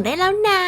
นได้แล้วนะ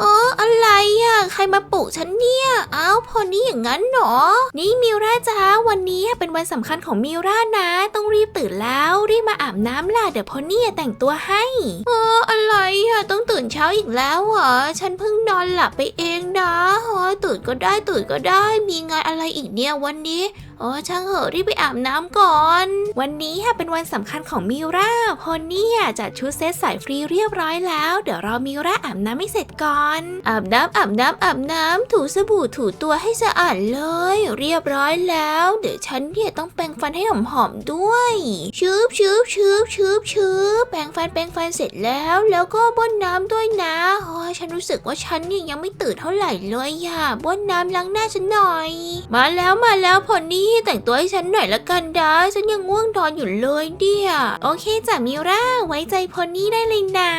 เอออะไรอะใครมาปลุกฉันเนี่ยอ้าวพอนี่อย่างนั้นเหรอ นี่มิวราจ้าวันนี้เป็นวันสำคัญของมิวรานะ ต้องรีบตื่นแล้วรีบมาอาบน้ำล่ะเดี๋ยวพอนี่แต่งตัวให้เอออะไรอะต้องตื่นเช้าอีกแล้วเหรอฉันเพิ่งนอนหลับไปเองนะโอ้ยตื่นก็ได้ตื่นก็ได้มีงานอะไรอีกเนี่ยวันนี้ โอ้ช่างเหอะรีบไปอาบน้ำก่อน วันนี้ค่ะเป็นวันสำคัญของมิราพอนี่อะจัดชุดเซตสายฟรีเรียบร้อยแล้ว เดี๋ยวรอมิราอาบน้ำให้เสร็จก่อน อาบน้ำอาบน้ำอาบน้ำถูสบู่ถูตัวให้สะอาดเลย เรียบร้อยแล้ว เดี๋ยวฉันเนี่ยต้องแปรงฟันให้หอมๆด้วยชืบชืบชืบชืบชืบแปรงฟันแปรงฟันเสร็จแล้ว แล้วก็บ้วนน้ำด้วยนะโอ้ฉันรู้สึกว่าฉันเนี่ยยังไม่ตื่นเท่าไหร่เลยอะบ้วนน้ำล้างหน้าฉันหน่อย มาแล้วมาแล้วพอนี่แต่งตัวให้ฉันหน่อยละกันดาฉันยังง่วงนอนอยู่เลยเดียโอเคจ้ะมิราไว้ใจพอนี่ได้เลยนะ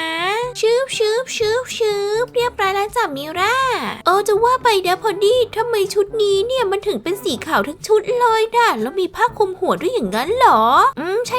ชืบชืบชืบชืบเรียบร้อยแล้วจ้ะมิราเออจะว่าไปเดียพอนี่ทำไมชุดนี้เนี่ยมันถึงเป็นสีขาวทั้งชุดเลยนะแล้วมีผ้าคลุมหัวด้วยอย่างนั้นเหรอ อืมใช่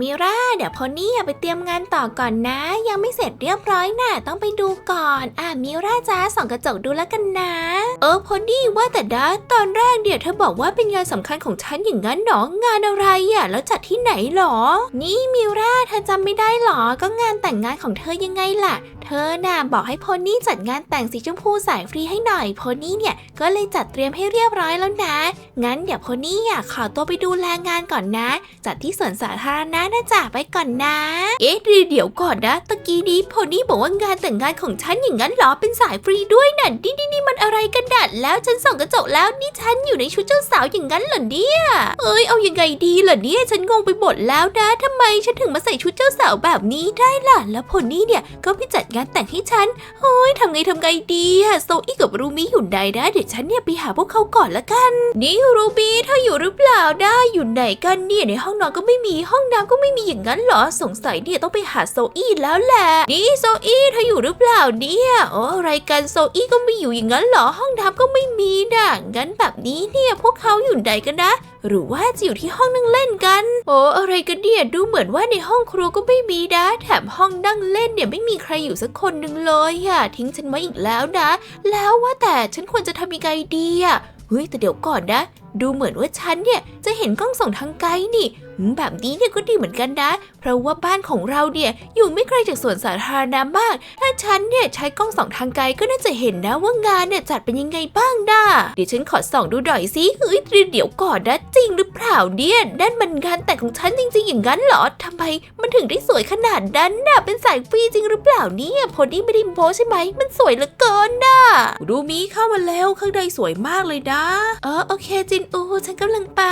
มิราเดี๋ยวพอนี่อยากไปเตรียมงานต่อก่อนนะ ยังไม่เสร็จเรียบร้อยน่ะต้องไปดูก่อน อะมิราจ้าส่องกระจกดูแล้วกันนะ เออพอนี่ว่าแต่ดาตอนแรกเดี๋ยวเธอบอกว่าเป็นงานสำคัญของฉันอย่างนั้นหรองานอะไรอะแล้วจัดที่ไหนหรอ นี่มิราเธอจำไม่ได้หรอก็งานแต่งงานของเธอยังไงล่ะ เธอน่ะบอกให้โพนี่จัดงานแต่งสีชมพูสายฟรีให้หน่อยโพนี่เนี่ยก็เลยจัดเตรียมให้เรียบร้อยแล้วนะ งั้นเดี๋ยวโพนี่อยากขอตัวไปดูแลงานก่อนนะ จัดที่สวนสาธารณะนะจ๊ะไปก่อนนะ เอ๊ะเดี๋ยวก่อนนะ ตะกี้นี้โพนี่บอกว่างานแต่งงานของฉันอย่างนั้นเหรอ เป็นสายฟรีด้วยน่ะนี่นี่นี่มันอะไรกันดัดแล้วฉันส่องกระจกแล้วนี่ฉันอยู่ในชุดเจ้าสาวอย่างนั้นเหรอเนี่ย เอ้ยเอายังไงดีล่ะเนี่ยฉันงงไปหมดแล้วนะทำไมฉันถึงมาใส่ชุดเจ้าสาวแบบนี้ได้ล่ะ แล้วโพนี่เนี่ยก็ไปจัดงานแต่งให้ฉันโอ้ยทำไงทำไงดีอะโซอี้กับรูมี่อยู่ไหนนะเดี๋ยวฉันเนี่ยไปหาพวกเขาก่อนละกัน นี่รูบี้เธออยู่หรือเปล่าได้อยู่ไหนกันเนี่ยในห้องนอนก็ไม่มีห้องน้ำก็ไม่มีอย่างนั้นเหรอ สงสัยเนี่ยต้องไปหาโซอี้แล้วแหละ นี่โซอี้เธออยู่หรือเปล่าเนี่ยโอ้อะไรกันโซอี้ก็ไม่อยู่อย่างนั้นเหรอ ห้องน้ำก็ไม่มีนะงั้นแบบนี้เนี่ยพวกเขาอยู่ไหนกันนะ หรือว่าจะอยู่ที่ห้องนั่งเล่นกัน โอ้อะไรกันเนี่ยดูเหมือนว่าในห้องครัวก็ไม่มีนะ แถมห้องนั่งเล่นเนี่ยไม่มีใครอยู่สักคนหนึ่งเลยอะทิ้งฉันไว้อีกแล้วนะ แล้วว่าแต่ฉันควรจะทำยังไงดีอะเฮ้ยแต่เดี๋ยวก่อนนะดูเหมือนว่าฉันเนี่ยจะเห็นกล้องส่องทางไกลนี่อืมแบบนี้เนี่ยก็ดีเหมือนกันนะ เพราะว่าบ้านของเราเนี่ยอยู่ไม่ไกลจากสวนสาธารณะมาก ถ้าฉันเนี่ยใช้กล้องส่องทางไกลก็น่าจะเห็นนะว่างานเนี่ยจัดเป็นยังไงบ้างนะเดี๋ยวฉันขอส่องดูหน่อยสิเฮ้ยเดี๋ยวก่อนนะจริงหรือเปล่าเนี่ยนั่นมันงานแต่งของฉันจริง ๆ อย่างนั้นเหรอทำไมมันถึงได้สวยขนาดนั้นน่ะเป็นสายฟรีจริงหรือเปล่าเนี่ยพอดีไม่ได้โพสใช่ไหมมันสวยเหลือเกินน่ะดูมีเข้ามาแล้วข้างในสวยมากเลยนะเออโอเคจินอูฉันกำลังไป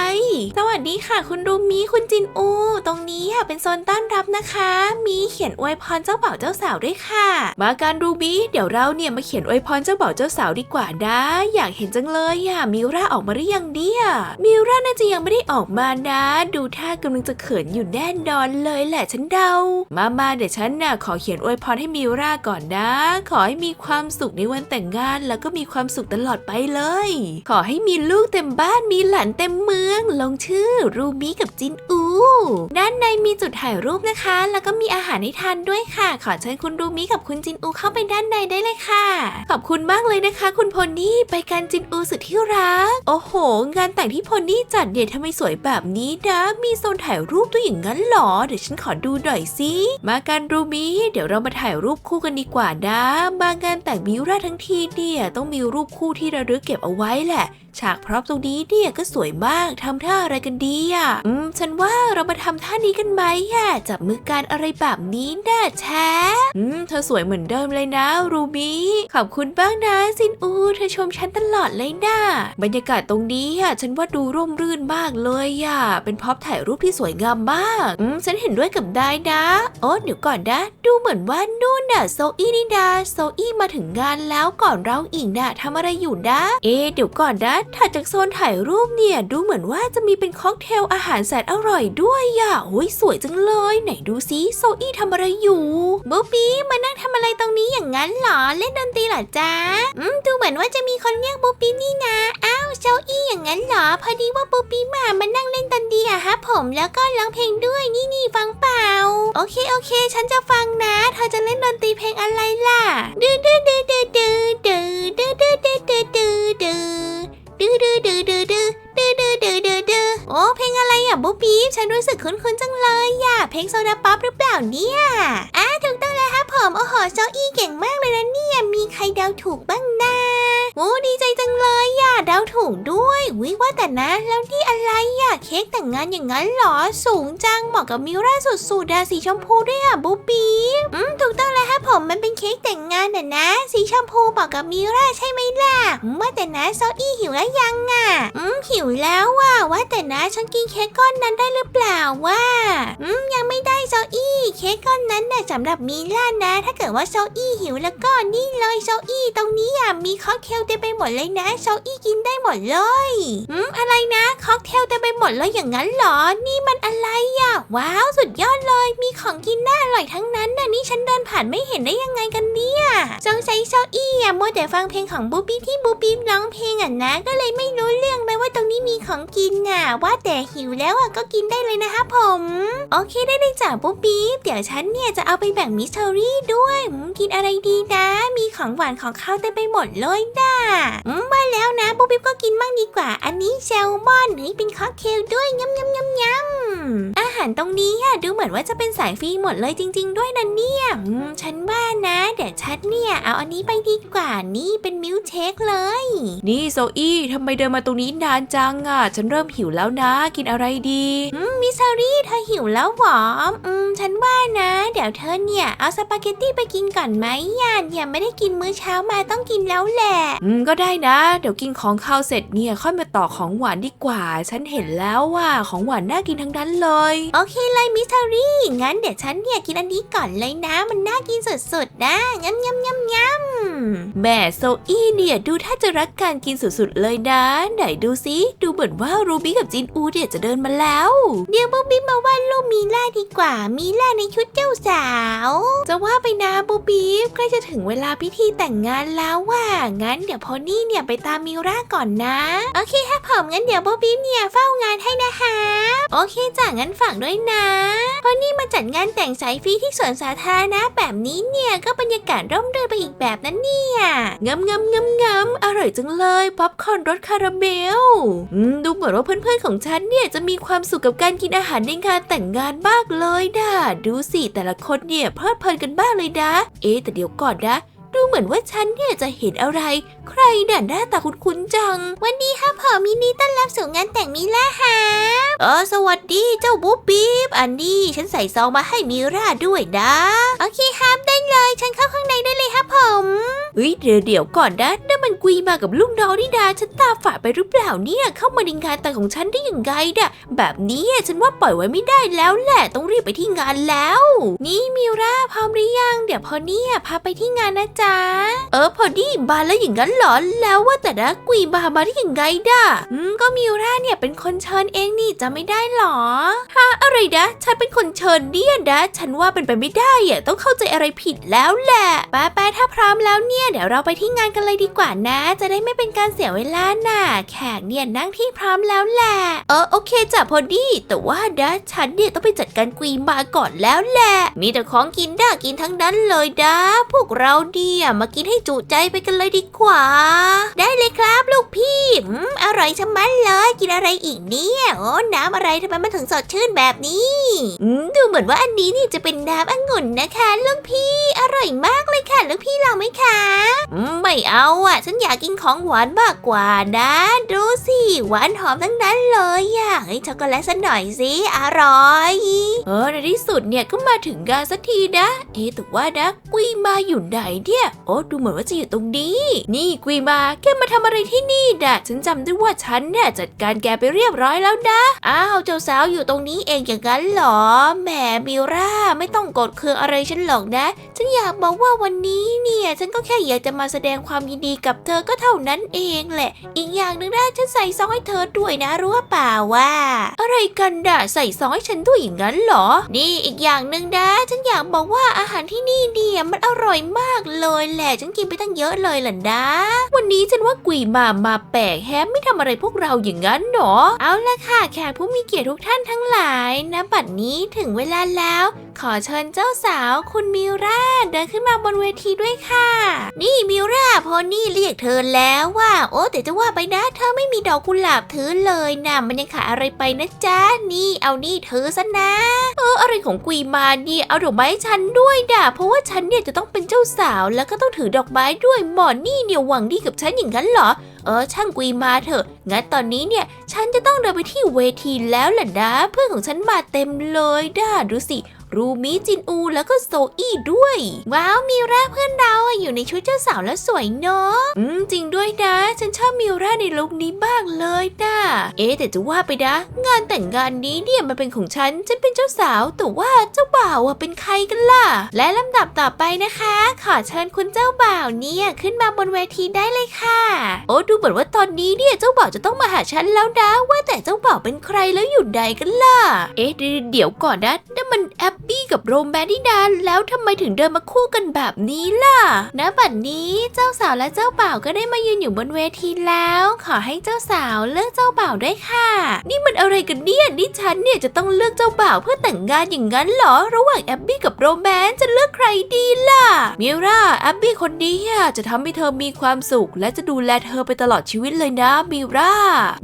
สวัสดีค่ะ คุณดูมีคุณจินอู ตรงนี้ค่ะเป็นโซนต้อนรับนะคะ มีเขียนอวยพรเจ้าบ่าวเจ้าสาวด้วยค่ะ มาการรูบี้ เดี๋ยวเราเนี่ยมาเขียนอวยพรเจ้าบ่าวเจ้าสาวดีกว่านะ อยากเห็นจังเลยอะมิวราออกมาหรือยังเนี่ยมิวราน่าจะยังไม่ได้ออกมานะ ดูท่ากำลังจะเขินอยู่แน่นอนเลยแหละฉันเดา มามาเดี๋ยวฉันน่ะขอเขียนอวยพรให้มิวราก่อนนะ ขอให้มีความสุขในวันแต่งงาน แล้วก็มีความสุขตลอดไปเลย ขอให้มีลูกเต็มบ้านมีหลานเต็มเมือง ลงชื่อรูบี้กับจินอู ด้านในมีจุดถ่ายรูปนะคะ แล้วก็มีอาหารให้ทานด้วยค่ะ ขอเชิญคุณรูมิกับคุณจินอูเข้าไปด้านในได้เลยค่ะ ขอบคุณมากเลยนะคะ คุณพลนี่ไปกันจินอูสุดที่รัก โอ้โห งานแต่งที่พลนี่จัดเนี่ยทำไมสวยแบบนี้นะ มีโซนถ่ายรูปด้วยอย่างนั้นหรอ เดี๋ยวฉันขอดูหน่อยสิ มากันรูมิ เดี๋ยวเรามาถ่ายรูปคู่กันดีกว่านะ มางานแต่งมิวราทั้งทีเนี่ยต้องมีรูปคู่ที่ระลึกเก็บเอาไว้แหละ ฉากพร็อพตรงนี้เนี่ยก็สวยมากทำท่าอะไรกันดีอะ อืม ฉันว่าเรามาทำท่านี้กันไหมอะ จับมือกันอะไรแบบนี้น่ะแชอืม เธอสวยเหมือนเดิมเลยนะ รูบี้ ขอบคุณบ้างนะซินอู เธอชมฉันตลอดเลยนะบรรยากาศตรงนี้อะ ฉันว่าดูร่มรื่นมากเลยอะ เป็นพร็อพถ่ายรูปที่สวยงามมาก อืม ฉันเห็นด้วยกับได้นะโอ้เดี๋ยวก่อนนะ ดูเหมือนว่านู่นน่ะโซอี้นี่นาโซอี้มาถึงงานแล้วก่อนเราอีกน่ะทำอะไรอยู่นะ เอ๊เดี๋ยวก่อนนะถัดจากโซนถ่ายรูปเนี่ยดูเหมือนว่าจะมีเป็นค็อกเทลอาหารแสนอร่อยด้วยอะโอ้ยสวยจังเลย ไหนดูซิโซอี้ทำอะไรอยู่บูบี้มานั่งทำอะไรตรงนี้อย่างนั้นเหรอ เล่นดนตรีเหรอจ๊ะอืมดูเหมือนว่าจะมีคนเรียกบูบี้นี่นะอ้าวโซอี้อย่างนั้นเหรอ พอดีว่าปูปี้มามานั่งเล่นดนตรีอะฮะผมแล้วก็ร้องเพลงด้วยนี่นี่ฟังเปล่า โอเคโอเค ฉันจะฟังนะเธอจะเล่นดนตรีเพลงอะไรล่ะดื้อดื้อดื้อดื้อดื้อดื้อดื้อดื้อดื้อดื้อดื้อ ดื้อดื้อดื้อดื้อดื้อดื้อดื้อดื้อดื้อดื้อโอ้เพลงอะไรอะบูบี้ฉันรู้สึกคุ้นๆจังเลยอะเพลงโซดาป๊อปหรือเปล่าเนี่ยอะถูกต้องแล้วครับผมโอ้โหโซอี้เก่งมากเลยนะเนี่ยมีใครเดาถูกบ้างนะ โอ้ดีใจจังเลยอะเดาถูกด้วยวิว่าแต่นะ แล้วนี่อะไรอะเค้กแต่งงานอย่างนั้นเหรอ สูงจังเหมาะกับมิวราสุดๆอะสีชมพูด้วยอะบูบีอืมถูกต้องแล้วครับผมมันเป็นเค้กแต่งงานน่ะนะ สีชมพูเหมาะกับมิวราใช่ไหมล่ะว่าแต่นะโซอี้หิวแล้วยังอะอืมหิวแล้วว่ะว่าแต่นะฉันกินเค้กก้อนนั้นได้หรือเปล่าว่าอืมยังไม่ได้โซอี้เค้กก้อนนั้นน่ะสำหรับมิล่านะ ถ้าเกิดว่าโซอี้หิวแล้วก็นี่เลยโซอี้ตรงนี้อะมีค็อกเทลเต็มไปหมดเลยนะโซอี้กินได้หมดเลยอืมอะไรนะค็อกเทลเต็มไปหมดเลยอย่างนั้นเหรอ นี่มันอะไรอะว้าวสุดยอดเลย มีของกินน่าอร่อยทั้งนั้นน่ะนี่ฉันเดินผ่านไม่เห็นได้ยังไงกันเนี่ยสงสัยโซอี้อะมัวแต่ฟังเพลงของบูบี้ที่บูบี้ร้องเพลงอะนะ ก็เลยไม่รู้เรื่องไปว่าตรงนี้มีของกินน่ะ ว่าแต่หิวแล้วอะก็กินได้เลยนะคะผม โอเคได้เลยจ้ะบูบี้เดี๋ยวฉันเนี่ยจะเอาไปแบ่งมิสเทอรี่ด้วยกินอะไรดีนะ มีของหวานของข้าวเต็มไปหมดเลยนะอืมว่าแล้วนะบูบี้ก็กินบ้างดีกว่า อันนี้แซลมอนนี่เป็นค็อกเทลด้วยยำยำยำยำอาหารตรงนี้อะดูเหมือนว่าจะเป็นสายฟรีหมดเลยจริง ๆ ด้วยนะเนี่ยอืมฉันว่า นะ เดี๋ยวฉันเนี่ย เอาอันนี้ไปดีกว่านี่เป็นมิลค์เชคเลย นี่โซอี้ทำไมเดินมาตรงนี้นานจังอะ ฉันเริ่มหิวแล้วนะ กินอะไรดีอืมมิสซารี่เธอหิวแล้วหรออืม ฉันว่านะ เดี๋ยวเธอเนี่ย เอาสปาเกตตี้ไปกินก่อนไหมย่านเนี่ยไม่ได้กินมื้อเช้ามาต้องกินแล้วแหละ อืมก็ได้นะ เดี๋ยวกินของข้าวเสร็จเนี่ยค่อยมาต่อของหวานดีกว่า ฉันเห็นแล้วว่าของหวานน่ากินทั้งนั้นเลย โอเคเลยมิสซารี่งั้นเดี๋ยวฉันเนี่ยกินอันนี้ก่อนเลยนะ มันน่ากินสุดๆนะยำยำยำยำแม่โซอี้เนี่ยดูถ้าจะรักการกินสุดๆเลยนะ ไหนดูสิดูเหมือนว่ารูบี้กับจินอูเนี่ยจะเดินมาแล้ว เดี๋ยวบูบี้มาวาดรูปมีล่าดีกว่า มีล่าในชุดเจ้าสาว จะว่าไปนะบูบี้ใกล้จะถึงเวลาพิธีแต่งงานแล้วว่า งั้นเดี๋ยวพอนี่เนี่ยไปตามมิวราก่อนนะ โอเคครับผมงั้นเดี๋ยวบูบี้เนี่ยเฝ้างานให้นะคะโอเคจ้ะงั้นฝากด้วยนะพอนี่มาจัดงานแต่งสายฟรีที่สวนสาธารณะแบบนี้เนี่ยก็บรรยากาศร่มรื่นไปอีกแบบนั้นเนี่ยงำงำงำงำอร่อยจังเลยป๊อปคอร์นรสคาราเมลอืมดูเหมือนว่าเพื่อนๆของฉันเนี่ยจะมีความสุขกับการกินอาหารในงานแต่งงานมากเลยนะดูสิแต่ละคนเนี่ยเพลิดเพลินกันบ้างเลยนะ เอ๊แต่เดี๋ยวก่อนนะดูเหมือนว่าฉันเนี่ยจะเห็นอะไร ใครน่ะหน้าตาคุ้นๆจัง วันดีครับผมยินดีต้อนรับสู่งานแต่งมิล่าฮะเออสวัสดีเจ้าบุ๊บปิ๊บอันนี้ฉันใส่ซองมาให้มิราด้วยนะ โอเคครับ เลย ฉันเข้าข้างในได้เลยครับผมเฮ้ยเดี๋ยวเดี๋ยวก่อนนะนั่นมันกุยมากับลุงดอนี่ดา ฉันตาฝาดไปหรือเปล่าเนี่ย เข้ามาในงานแต่งของฉันได้ยังไงน่ะแบบนี้ฉันว่าปล่อยไว้ไม่ได้แล้วแหละต้องรีบไปที่งานแล้ว นี่มิราพร้อมหรือยัง เดี๋ยวพอเนี่ยพาไปที่งานนะจ๊ะเออพอดีมาแล้วอย่างนั้นเหรอแล้วว่าแต่นะกุยมามาได้ยังไงด่ะอืมก็มิราเนี่ยเป็นคนเชิญเองนี่จะไม่ได้หรออะไรนะฉันเป็นคนเชิญเนี่ยนะ ฉันว่าเป็นไปไม่ได้อะต้องเข้าใจอะไรผิดแล้วแหละป้าป้าถ้าพร้อมแล้วเนี่ย เดี๋ยวเราไปที่งานกันเลยดีกว่านะ จะได้ไม่เป็นการเสียเวลาน่ะ แขกเนี่ยนั่งที่พร้อมแล้วแหละ เออโอเคจ้ะพอดี แต่ว่านะฉันเนี่ยต้องไปจัดการกุยมาก่อนแล้วแหละ มีแต่ของกินน่ากินทั้งนั้นเลยนะพวกเราเนี่ยมากินให้จุใจไปกันเลยดีกว่า ได้เลยครับลูกพี่อืมอร่อยชะมัดเลยกินอะไรอีกเนี่ยโอ้น้ำอะไรทำไมมันถึงสดชื่นแบบนี้อืมดูเหมือนว่าอันนี้นี่จะเป็นน้ำองุ่นนะคะลูกพี่อร่อยมากเลยค่ะลูกพี่เราไหมคะไม่เอาอะ ฉันอยากกินของหวานมากกว่านะ ดูสิ หวานหอมทั้งนั้นเลยอะเฮ้ช็อกโกแลตสักหน่อยสิ อร่อย เออในที่สุดเนี่ยก็มาถึงงานสักทีนะ เอ๊ะแต่ว่านะกุยมาอยู่ไหนเนี่ย โอ้ดูเหมือนว่าจะอยู่ตรงนี้ นี่กุยมาแกมาทำอะไรที่นี่น่ะฉันจำได้ว่าฉันเนี่ยจัดการแกไปเรียบร้อยแล้วนะ อ้าวเจ้าสาวอยู่ตรงนี้เองอย่างนั้นเหรอ แหมมิราไม่ต้องกดเคืองอะไรฉันหรอกนะฉันอยากบอกว่าวันนี้เนี่ย ฉันก็แค่อยากจะมาแสดงความยินดีกับเธอก็เท่านั้นเองแหละ อีกอย่างหนึ่งนะฉันใส่ซองให้เธอด้วยนะรู้ว่าเปล่าว่า อะไรกันด่ะใส่ซองให้ฉันด้วยอย่างนั้นเหรอ นี่อีกอย่างหนึ่งนะ ฉันอยากบอกว่าอาหารที่นี่เนี่ยมันอร่อยมากเลยแหละ ฉันกินไปตั้งเยอะเลยแหละนะ วันนี้ฉันว่ากุยมามาแปลกแฮมไม่ทำอะไรพวกเราอย่างนั้นหรอ เอาละค่ะแขกผู้มีเกียรติทุกท่านทั้งหลายณบัดนี้ถึงเวลาแล้ว ขอเชิญเจ้าสาวคุณมิวราเดินขึ้นมาบนเวทีด้วยค่ะ นี่มิวราโพนี่เรียกเธอแล้วว่า โอ้แต่จะว่าไปนะเธอไม่มีดอกกุหลาบถือเลยนะมันยังขาดอะไรไปนะจ๊ะนี่เอานี่เธอซะนะ เอออะไรของกุยมาเนี่ยเอาดอกไม้ให้ฉันด้วยด่ะเพราะว่าฉันเนี่ยจะต้องเป็นเจ้าสาว แล้วก็ต้องถือดอกไม้ด้วยหมอนี่เนี่ยหวังดีกับฉันอย่างนั้นเหรอ เออช่างกุยมาเถอะ งั้นตอนนี้เนี่ยฉันจะต้องเดินไปที่เวทีแล้วแหละนะเพื่อนของฉันมาเต็มเลยด้าดูสิ รูมิจินอูแล้วก็โซอี้ด้วย ว้าวมิวราเพื่อนเราอะอยู่ในชุดเจ้าสาวแล้วสวยเนาะอืมจริงด้วยนะ ฉันชอบมิวราในลุคนี้บ้างเลยนะเอ๊แต่จะว่าไปนะ งานแต่งงานนี้เนี่ยมันเป็นของฉัน ฉันเป็นเจ้าสาว แต่ว่าเจ้าบ่าวอะเป็นใครกันล่ะ และลำดับต่อไปนะคะ ขอเชิญคุณเจ้าบ่าวเนี่ยขึ้นมาบนเวทีได้เลยค่ะ โอ้ดูเหมือนว่าตอนนี้เนี่ยเจ้าบ่าวจะต้องมาหาฉันแล้วนะ ว่าแต่เจ้าบ่าวเป็นใครแล้วอยู่ใดกันล่ะ เอ๊ะเดี๋ยวก่อนนะนั่นมัน แอปปี้กับโรแมนนี่นาแล้วทำไมถึงเดินมาคู่กันแบบนี้ล่ะณบัดนี้เจ้าสาวและเจ้าบ่าวก็ได้มายืนอยู่บนเวทีแล้ว ขอให้เจ้าสาวเลือกเจ้าบ่าวด้วยค่ะ นี่มันอะไรกันเนี่ยนี่ฉันเนี่ยจะต้องเลือกเจ้าบ่าวเพื่อแต่งงานอย่างนั้นเหรอ ระหว่างแอบบี้กับโรแมนจะเลือกใครดีล่ะมิราแอบบี้คนนี้อะจะทำให้เธอมีความสุข และจะดูแลเธอไปตลอดชีวิตเลยนะมิรา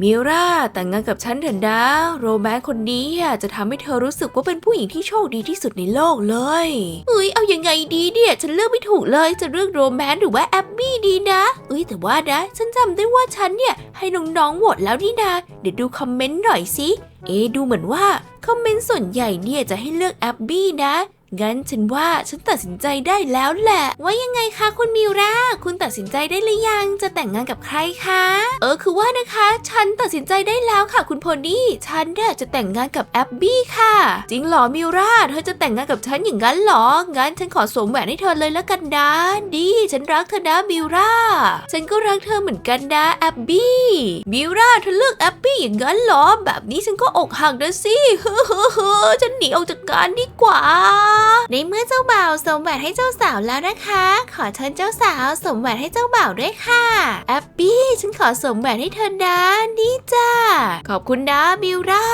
มิราแต่งงานกับฉันเถอะนะ โรแมนคนนี้อะจะทำให้เธอรู้สึกว่าเป็นผู้หญิงที่โชคดีที่สุดในโลกเลยเอ้ยเอาอยังไงดีเนี่ย ฉันเลือกไม่ถูกเลยจะเลือกโรแมนหรือว่าแอบบี้ดีนะเอ้ยแต่ว่านะ ฉันจำได้ว่าฉันเนี่ยให้น้องๆโหวตแล้วนี่นาเดี๋ยวดูคอมเมนต์หน่อยสิเอะดูเหมือนว่าคอมเมนต์ส่วนใหญ่เนี่ยจะให้เลือกแอบบี้นะ งั้นฉันว่าฉันตัดสินใจได้แล้วแหละ ว่ายังไงคะคุณมิวราคุณตัดสินใจได้หรือยังจะแต่งงานกับใครคะ เออคือว่านะคะ ฉันตัดสินใจได้แล้วค่ะ คุณโพนี่ฉันเนี่ยจะแต่งงานกับแอบบี้ค่ะ จริงเหรอมิวราเธอจะแต่งงานกับฉันอย่างนั้นเหรองั้นฉันขอสวมแหวนให้เธอเลยแล้วกันนะดีฉันรักเธอนะมิวราฉันก็รักเธอเหมือนกันนะแอบบี้มิวราเธอเลือกแอบบี้อย่างนั้นเหรอ แบบนี้ฉันก็อกหักนะสิเฮ้อเฮ้อเฮ้อฉันหนีออกจากการดีกว่าในเมื่อเจ้าบ่าวสมแหวนให้เจ้าสาวแล้วนะคะ ขอเชิญเจ้าสาวสมแหวนให้เจ้าบ่าวด้วยค่ะแอบบี้ฉันขอสมแหวนให้เธอนะนี่จ้าขอบคุณนะมิวรา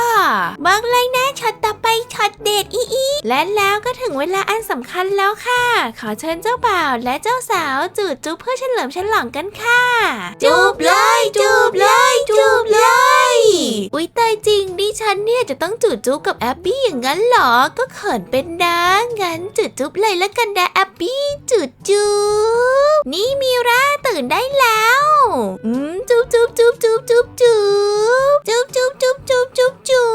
บอกเลยนะช็อตต่อไปช็อตเด็ดอีอีและแล้วก็ถึงเวลาอันสำคัญแล้วค่ะ ขอเชิญเจ้าบ่าวและเจ้าสาวจูบจุ๊บเพื่อเฉลิมฉลองกันค่ะ จูบเลยจูบเลยจูบเลยอุ๊ยตายจริงดิฉันเนี่ยจะต้องจูบจุ๊บกับแอบบี้อย่างนั้นเหรอก็เขินเป็นนะงั้นจูบจุ๊บเลยแล้วกันนะแอบบี้จูบจุ๊บนี่มิราตื่นได้แล้วอืมจุ๊บจุ๊บจุ๊บจุ๊บจุ๊บจุ๊บจุ๊บจุ๊บจุ๊บจุ๊บจุ๊บจุ๊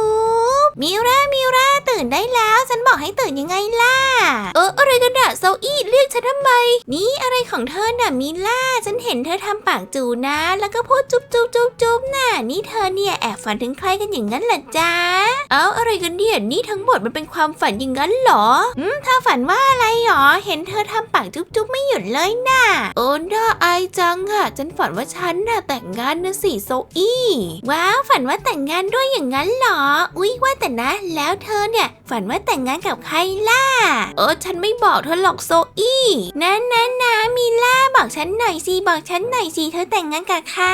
บมิรามิราตื่นได้แล้วฉันบอกให้ตื่นยังไงล่ะเอออะไรกันอะโซอี้เรียกฉันทำไม นี่อะไรของเธอน่ะมิล่าฉันเห็นเธอทำปากจูนะ แล้วก็พูดจุ๊บจุ๊บจุ๊บจุ๊บน่ะนี่เธอเนี่ยแอบฝันถึงใครกันอย่างนั้นเหรอจ๊ะ เอ้าอะไรกันเนี่ยนี่ทั้งหมดมันเป็นความฝันอย่างนั้นหรออืมเธอฝันว่าอะไรหรอ เห็นเธอทำปากจุ๊บจุ๊บไม่หยุดเลยน่ะ โอ้น่าอายจังอะฉันฝันว่าฉันน่ะแต่งงานนะสิโซอี้ว้าวฝันว่าแต่งงานด้วยอย่างนั้นเหรอ อุ๊ยว่าแต่นะ แล้วเธอเนี่ย ฝันว่าแต่งงานกับใครล่ะ เออฉันไม่บอกเธอหรอกโซอี้นั่นนั่นนะมิล่าบอกฉันหน่อยสิบอกฉันหน่อยสิเธอแต่งงานกับใคร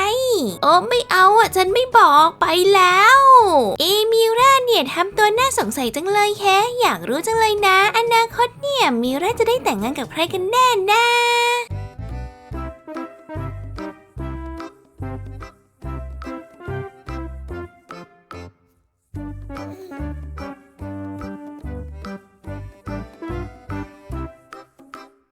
โอ้ไม่เอาอะฉันไม่บอกไปแล้ว เอมิราเนี่ยทำตัวน่าสงสัยจังเลยแฮะอยากรู้จังเลยนะอนาคตเนี่ยมิราจะได้แต่งงานกับใครกันแน่นะ